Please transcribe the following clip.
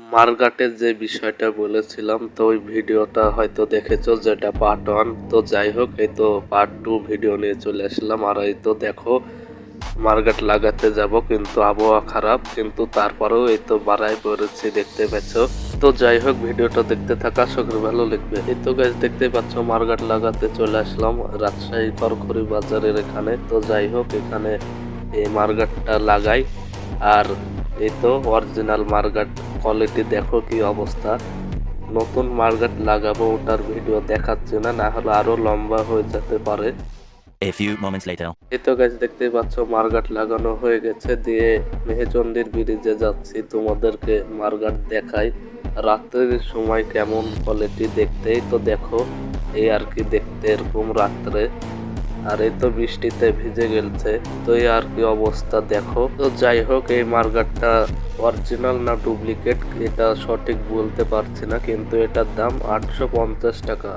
মারগাটের যে বিষয়টা বলেছিলাম, তো ওই ভিডিওটা হয়তো দেখেছ যেটা পার্ট ওয়ান তো যাই হোক, এই তো পার্ট টু ভিডিও নিয়ে চলে আসলাম। আর এই তো দেখো, মার্গাট লাগাতে যাব, কিন্তু আবহাওয়া খারাপ, কিন্তু তারপরেও এই তো বাড়াই পড়েছি, দেখতে পাচ্ছ। তো যাই হোক, ভিডিওটা দেখতে থাকা করি ভালো লাগবে। এই তো গাছ দেখতে পাচ্ছ, মার্গাট লাগাতে চলে আসলাম, রাজশাহী করখড়ি বাজারের এখানে। তো যাই হোক, এখানে এই মার্গাটটা লাগাই। আর এই তো অরিজিনাল মার্গাট কোয়ালিটি দেখো কি অবস্থা। নতুন মার্গাট লাগাবো ওটার ভিডিও দেখাচ্ছি না না হলে আরও লম্বা হয়ে যেতে পারে। A few moments later. এই তো গাছ দেখতে পাচ্ছ মার্গাট লাগানো হয়ে গেছে দিয়ে মেহেচন্দির ব্রিজে যাচ্ছি তোমাদেরকে মার্গাট দেখাই। রাত্রের সময় কেমন কোয়ালিটি দেখতেই তো দেখো এই আর কি দেখতে এরকম রাত্রে। আর এই তো বৃষ্টিতে ভিজে গেলছে তো এই আর কি অবস্থা দেখো। তো যাই হোক, এই মার্গারটা অরিজিনাল না ডুপ্লিকেট, এটা সঠিক বলতে পারছি না, কিন্তু এটার দাম আটশো পঞ্চাশ টাকা।